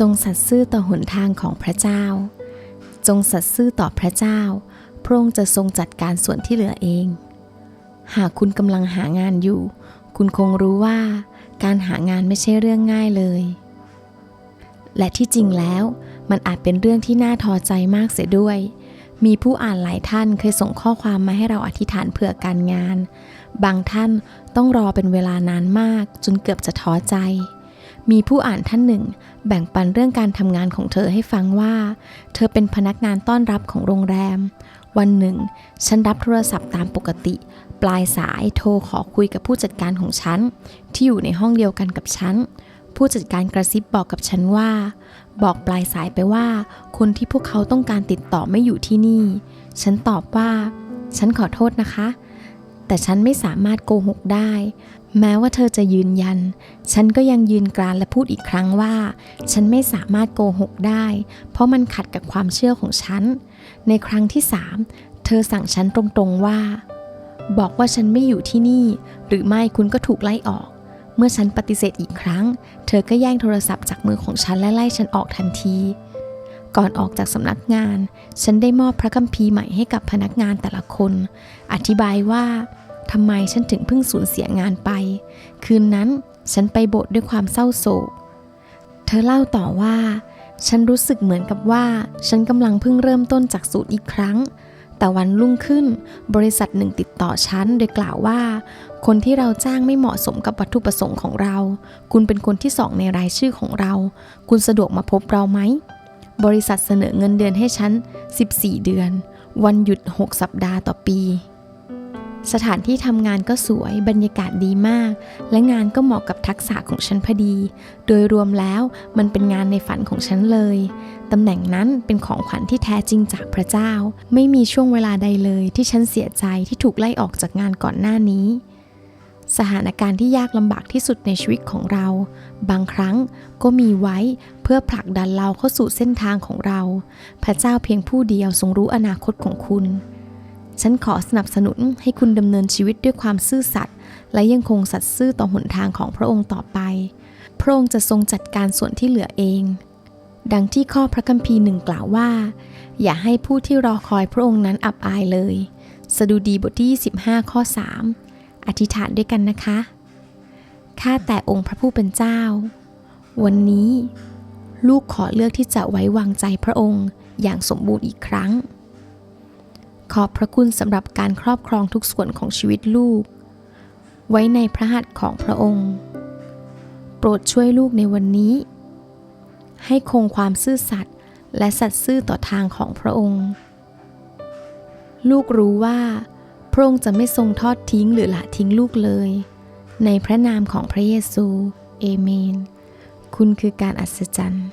จงสัตย์ซื่อต่อหนทางของพระเจ้า จงสัตย์ซื่อต่อพระเจ้า พระองค์จะทรงจัดการส่วนที่เหลือเอง หากคุณกำลังหางานอยู่ คุณคงรู้ว่าการหางานไม่ใช่เรื่องง่ายเลย และที่จริงแล้วมันอาจเป็นเรื่องที่น่าท้อใจมากเสียด้วย มีผู้อ่านหลายท่านเคยส่งข้อความมาให้เราอธิษฐานเผื่อการงาน บางท่านต้องรอเป็นเวลานานมากจนเกือบจะท้อใจ มีผู้อ่านท่านหนึ่ง แบ่งปันเรื่องการทำงานของเธอให้ฟังว่า เธอเป็นพนักงานต้อนรับของโรงแรม วันหนึ่ง ฉันรับโทรศัพท์ตามปกติ ปลายสายโทรขอคุยกับผู้จัดการของฉัน ที่อยู่ในห้องเดียวกันกับฉัน ผู้จัดการกระซิบบอกกับฉันว่า บอกปลายสายไปว่า คนที่พวกเขาต้องการติดต่อไม่อยู่ที่นี่ ฉันตอบว่า ฉันขอโทษนะคะ แต่ฉันไม่สามารถโกหกได้ แม้ว่าเธอจะยืนยัน ฉันก็ยังยืนกรานและพูดอีกครั้งว่า ฉันไม่สามารถโกหกได้ เพราะมันขัดกับความเชื่อของฉัน ในครั้งที่สามเธอสั่งฉันตรงๆว่า บอกว่าฉันไม่อยู่ที่นี่ หรือไม่คุณก็ถูกไล่ออก เมื่อฉันปฏิเสธอีกครั้ง เธอก็แย่งโทรศัพท์จากมือของฉันและไล่ฉันออกทันที ก่อนออกจากสำนักงาน ฉันได้มอบพระคัมภีร์ใหม่ให้กับพนักงานแต่ละคน อธิบายว่าทำไมฉันถึงเพิ่งสูญเสียงานไป คืนนั้นฉันไปโบสถ์ด้วยความเศร้าโศก เธอเล่าต่อว่า ฉันรู้สึกเหมือนกับว่า ฉันกำลังเพิ่งเริ่มต้นจากศูนย์อีกครั้ง แต่วันรุ่งขึ้น บริษัทหนึ่งติดต่อฉันโดยกล่าวว่า คนที่เราจ้างไม่เหมาะสมกับวัตถุประสงค์ของเรา คุณเป็นคนที่สองในรายชื่อของเรา คุณสะดวกมาพบเราไหม บริษัทเสนอเงินเดือนให้ฉัน 14 เดือน วันหยุด 6 สัปดาห์ต่อปี สถานที่ทำงานก็สวย บรรยากาศดีมาก และงานก็เหมาะกับทักษะของฉันพอดี โดยรวมแล้วมันเป็นงานในฝันของฉันเลย ตำแหน่งนั้นเป็นของขวัญที่แท้จริงจากพระเจ้า ไม่มีช่วงเวลาใดเลยที่ฉันเสียใจที่ถูกไล่ออกจากงานก่อนหน้านี้ สถานการณ์ที่ยากลำบากที่สุดในชีวิตของเรา บางครั้งก็มีไว้เพื่อผลักดันเราเข้าสู่เส้นทางของเรา พระเจ้าเพียงผู้เดียวทรงรู้อนาคตของคุณ ฉันขอสนับสนุนให้คุณดำเนินชีวิตด้วยความซื่อสัตย์และยังคงสัตย์ซื่อต่อหนทางของพระองค์ต่อไป พระองค์จะทรงจัดการส่วนที่เหลือเอง ดังที่ข้อพระคัมภีร์หนึ่งกล่าวว่า อย่าให้ผู้ที่รอคอยพระองค์นั้นอับอายเลย สดุดีบทที่25ข้อ3 อธิษฐานด้วยกันนะคะ ข้าแต่องค์พระผู้เป็นเจ้า วันนี้ลูกขอเลือกที่จะไว้วางใจพระองค์อย่างสมบูรณ์อีกครั้ง ขอบพระคุณสำหรับการครอบครองทุกส่วนของชีวิตลูก ไว้ในพระหัตถ์ของพระองค์ โปรดช่วยลูกในวันนี้ ให้คงความซื่อสัตย์และสัตย์ซื่อต่อทางของพระองค์ ลูกรู้ว่า ระองค์จะไม่ทรงทอดทิ้งหรือละทิ้งลูกเลย ในพระนามของพระเยซู เอเมน คุณคือการอัศจรรย์